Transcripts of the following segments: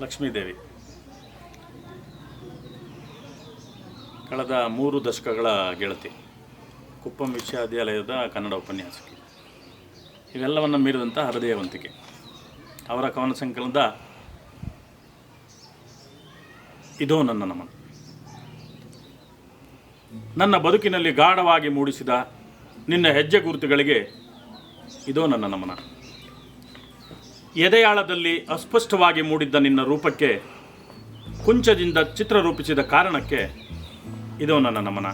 ಲಕ್ಷ್ಮೀದೇವಿ ಕಳೆದ ಮೂರು ದಶಕಗಳ ಗೆಳತಿ, ಕುಪ್ಪಂ ವಿಶ್ವವಿದ್ಯಾಲಯದ ಕನ್ನಡ ಉಪನ್ಯಾಸಕಿ. ಇವೆಲ್ಲವನ್ನು ಮೀರಿದಂಥ ಹೃದಯವಂತಿಕೆ ಅವರ ಕವನ ಸಂಕಲನದ ಇದೋ ನನ್ನ ನಮನ. ನನ್ನ ಬದುಕಿನಲ್ಲಿ ಗಾಢವಾಗಿ ಮೂಡಿಸಿದ ನಿನ್ನ ಹೆಜ್ಜೆ ಗುರುತುಗಳಿಗೆ ಇದೋ ನನ್ನ ನಮನ. ಎದೆಯಾಳದಲ್ಲಿ ಅಸ್ಪಷ್ಟವಾಗಿ ಮೂಡಿದ್ದ ನಿನ್ನ ರೂಪಕ್ಕೆ, ಕುಂಚದಿಂದ ಚಿತ್ರ ರೂಪಿಸಿದ ಕಾರಣಕ್ಕೆ ಇದೋ ನನ್ನ ನಮನ.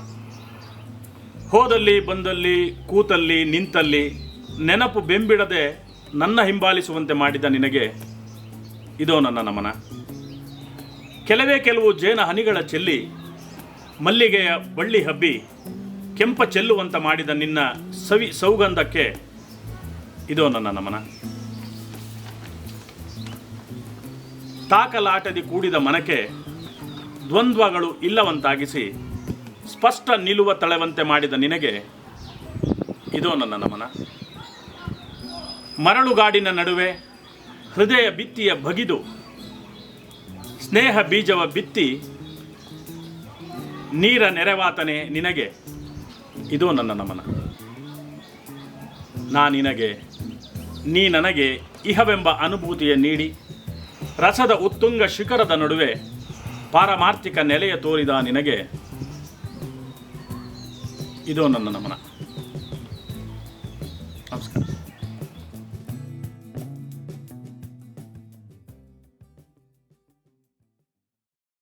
ಹೋದಲ್ಲಿ, ಬಂದಲ್ಲಿ, ಕೂತಲ್ಲಿ, ನಿಂತಲ್ಲಿ ನೆನಪು ಬೆಂಬಿಡದೆ ನನ್ನ ಹಿಂಬಾಲಿಸುವಂತೆ ಮಾಡಿದ ನಿನಗೆ ಇದೋ ನನ್ನ ನಮನ. ಕೆಲವೇ ಕೆಲವು ಜೇನ ಹನಿಗಳ ಚೆಲ್ಲಿ, ಮಲ್ಲಿಗೆಯ ಬಳ್ಳಿ ಹಬ್ಬಿ, ಕೆಂಪ ಚೆಲ್ಲುವಂತ ಮಾಡಿದ ನಿನ್ನ ಸವಿ ಸೌಗಂಧಕ್ಕೆ ಇದೋ ನನ್ನ ನಮನ. ತಾಕಲಾಟದಿ ಕೂಡಿದ ಮನಕ್ಕೆ ದ್ವಂದ್ವಗಳು ಇಲ್ಲವಂತಾಗಿಸಿ ಸ್ಪಷ್ಟ ನಿಲುವ ತಳೆವಂತೆ ಮಾಡಿದ ನಿನಗೆ ಇದೋ ನನ್ನ ನಮನ. ಮರಳುಗಾಡಿನ ನಡುವೆ ಹೃದಯ ಬಿತ್ತಿಯ ಬಗಿದು ಸ್ನೇಹ ಬೀಜವ ಬಿತ್ತಿ ನೀರ ನೆರೆವಾತನೆ ನಿನಗೆ. ಇದೋ ನನ್ನ ನಮನ. ನಾ ನಿನಗೆ, ನೀ ನನಗೆ ಇಹವೆಂಬ ಅನುಭೂತಿಯ ನೀಡಿ ರಸದ ಉತ್ತುಂಗ ಶಿಖರದ ನಡುವೆ ಪಾರಮಾರ್ಥಿಕ ನೆಲೆಯ ತೋರಿದ ನಿನಗೆ. ಇದು ನನ್ನ ನಮನ.